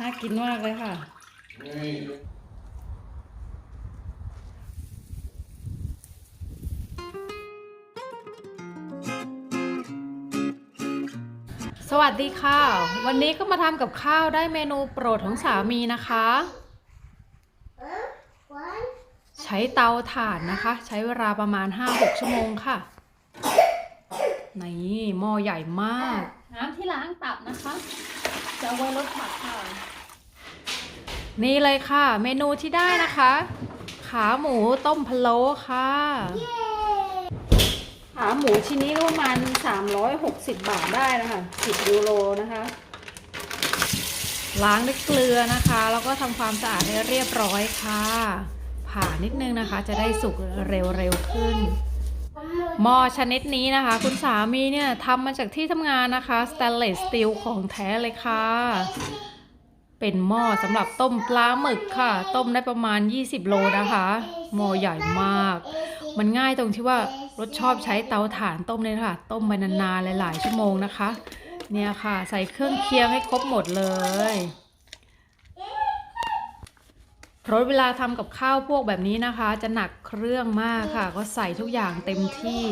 น่ากินมากเลยค่ะ สวัสดีค่ะ วันนี้ก็มาทำกับข้าวได้เมนูโปรดของสามีนะคะ ใช้เตาถ่านนะคะ ใช้เวลาประมาณ 5-6 ชั่วโมงค่ะ นี่หม้อใหญ่มาก น้ำที่ล้างตับนะคะ จะเอาไว้ลดผักค่ะ นี่เลยค่ะ เมนูที่ได้นะคะ ขาหมูต้มพะโล้ค่ะ ขาหมูชิ้นนี้ก็ประมาณ360 บาทได้นะคะ10ยูโรนะคะ ล้างด้วยเกลือนะคะ แล้วก็ทำความสะอาดให้เรียบร้อยค่ะ ผ่านิดนึงนะคะ จะได้สุกเร็วๆขึ้น หม้อชนิดนี้นะคะ คุณสามีเนี่ยทำมาจากที่ทำงานนะคะสแตนเลสสตีลของแท้เลยค่ะ เป็นหม้อสำหรับต้มปลาหมึกค่ะ ต้มได้ประมาณ 20 โลนะคะหม้อใหญ่มาก มันง่ายตรงที่ว่ารสชอบใช้เตาถ่านต้มเลยค่ะ ต้มไปนานๆหลายๆชั่วโมงนะคะ เนี่ยค่ะ ใส่เครื่องเคียงให้ครบหมดเลย รสเวลาทำกับข้าวพวกแบบนี้นะคะ จะหนักเครื่องมากค่ะ ก็ใส่ทุกอย่างเต็มที่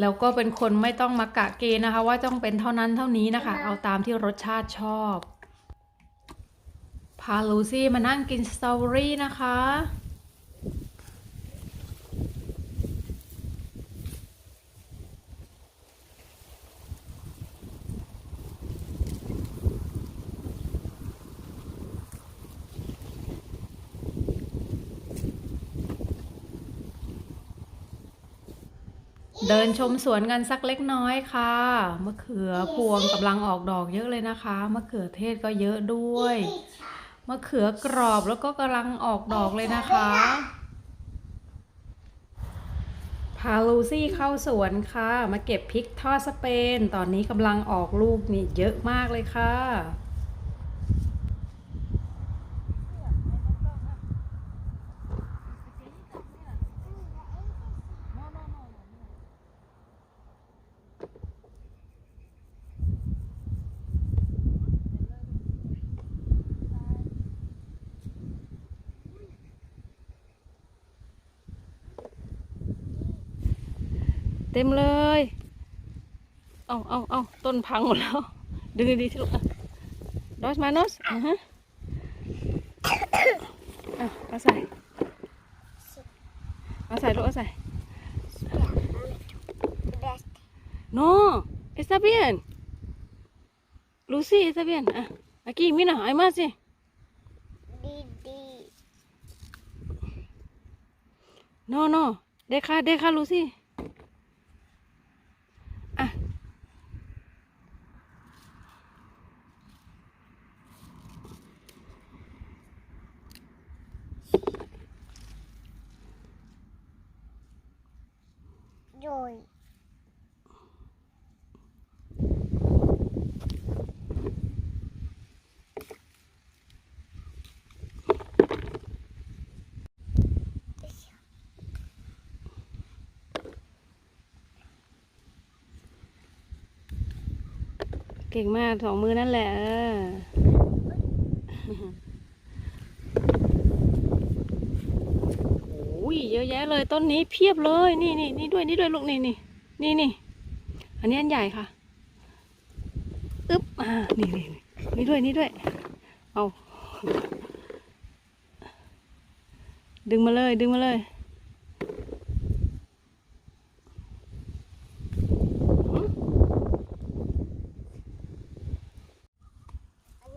แล้วก็เป็นคนไม่ต้องมากะเกณฑ์นะคะ ว่าต้องเป็นเท่านั้นเท่านี้นะคะ เอาตามที่รสชาติชอบ พาลูซี่มานั่งกินสตรอเบอรี่นะคะ เดินชมสวนกันสักเล็กน้อยค่ะ มะเขือพวงกำลังออกดอกเยอะเลยนะคะ มะเขือเทศก็เยอะด้วย มะเขือกรอบแล้วก็กำลังออกดอกเลยนะคะ พาลูซี่เข้าสวนค่ะ มาเก็บพริกทอดสเปน ตอนนี้กำลังออกลูกนี่เยอะมากเลยค่ะ เต็มเลย เอาเอาเอาต้นพังหมดแล้ว ดึงดีๆที่ลูกดอสมาโนสอะฮะเอาเอาใส่ เอาใส่ลูกเอาใส่ no está bien Lucy está bien ah aquí mira hay más sí no no deja deja Lucy Joy. เก่งมากสองมือนั่นแหละเออโอ้ย เลยต้นนี้เพียบเลยนี่นี่นี่ด้วยนี่ด้วยลูกนี่นี่นี่นี่อันนี้อันใหญ่ค่ะอึ๊บอ่านี่นี่นี่ด้วยนี่ด้วย เอา ดึงมาเลยดึงมาเลย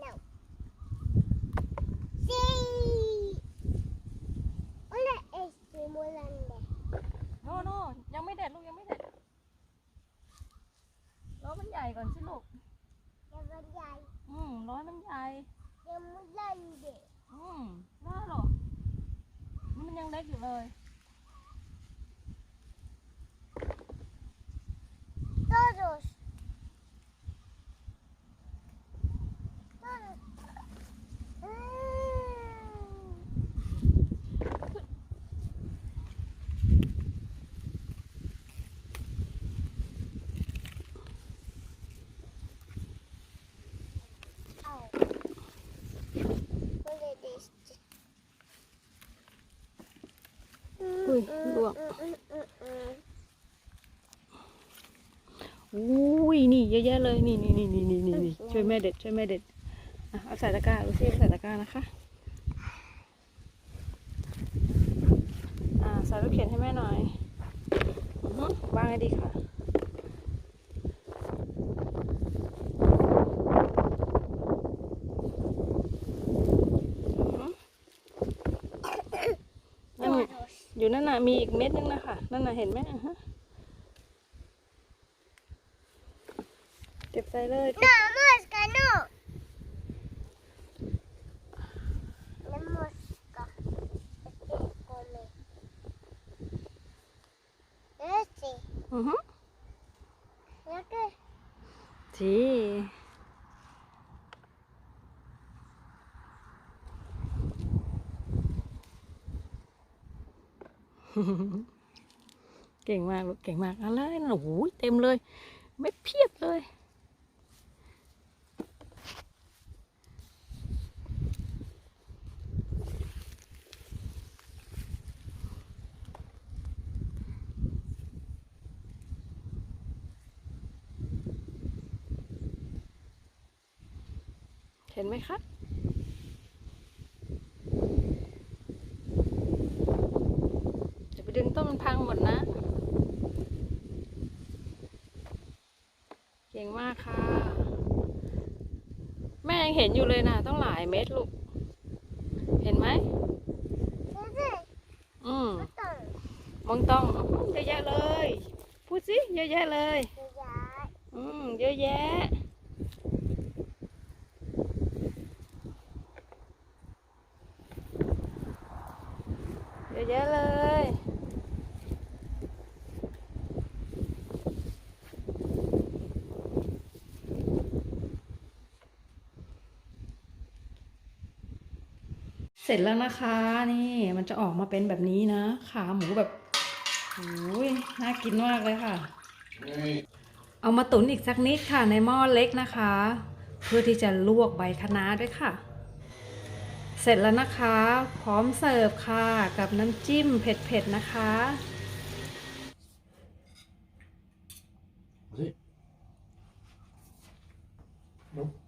No. Sí. Hola, estimulante. โนโนยังไม่ เด็ดลูกยังไม่เด็ดร้อมันใหญ่ก่อนสิลูก Estimulante. อืมร้อยมันใหญ่ Estimulante. อืมน่าหรอนี่มันยังเล็กอยู่เลย Todos. Todos. อุ้ยลวกอุ้ยนี่เยอะแยะเลยนี่นี่นี่นี่นี่นี่ช่วยแม่เด็ดช่วยแม่เด็ดเอาใส่ตะกร้าดูซิใส่ตะกร้านะคะอ่าใส่ลูกเขียนให้แม่หน่อยอือฮึวางให้ดีค่ะอือฮึนั่นน่ะอยู่นั่นน่ะ มีอีกเม็ดนึงนะคะนั่นน่ะเห็นไหมอะฮะเก็บใส่เลย No, mosca, no. La mosca. Este come. Este. อือฮึ ¿Ya qué? จี เก่งมากลูกเก่งมากอะไรนะโอ้โหเต็มเลยเม็ดเพียบเลย เห็นไหมคะ จะไปดึง ต้นมันพังหมดนะ เก่งมากค่ะ แม่ยังเห็นอยู่เลยนะต้องหลายเม็ดลูก เห็นไหม Este. อืม Botón. มองต้องเยอะแยะเลย พูดสิเยอะแยะเลย Ya. อืมเยอะแยะ เยอะแยะเลย เสร็จแล้วนะคะ นี่มันจะออกมาเป็นแบบนี้นะ ขาหมูแบบโอ้ยน่ากินมากเลยค่ะ เอามาตุ๋นอีกสักนิดค่ะในหม้อเล็กนะคะ เพื่อที่จะลวกใบคะน้าด้วยค่ะ เสร็จแล้วนะคะ พร้อมเสิร์ฟค่ะกับน้ำจิ้มเผ็ดๆนะคะ Así. No.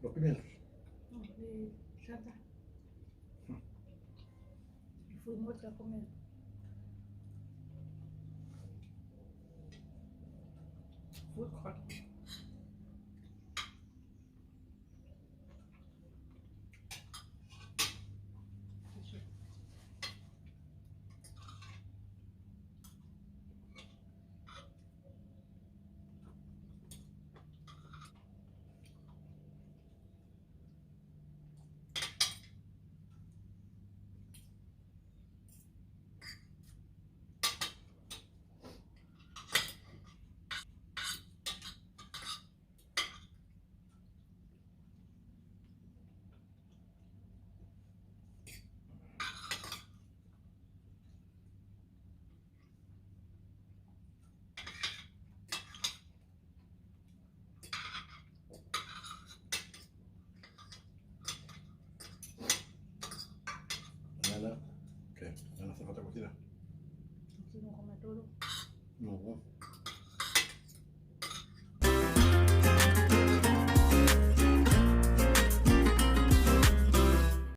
documentos. Ele já tá. Eu fui a comer. Fui corte. Wala. Okay. Ano sa katakutin na? Sino ko matulog? No.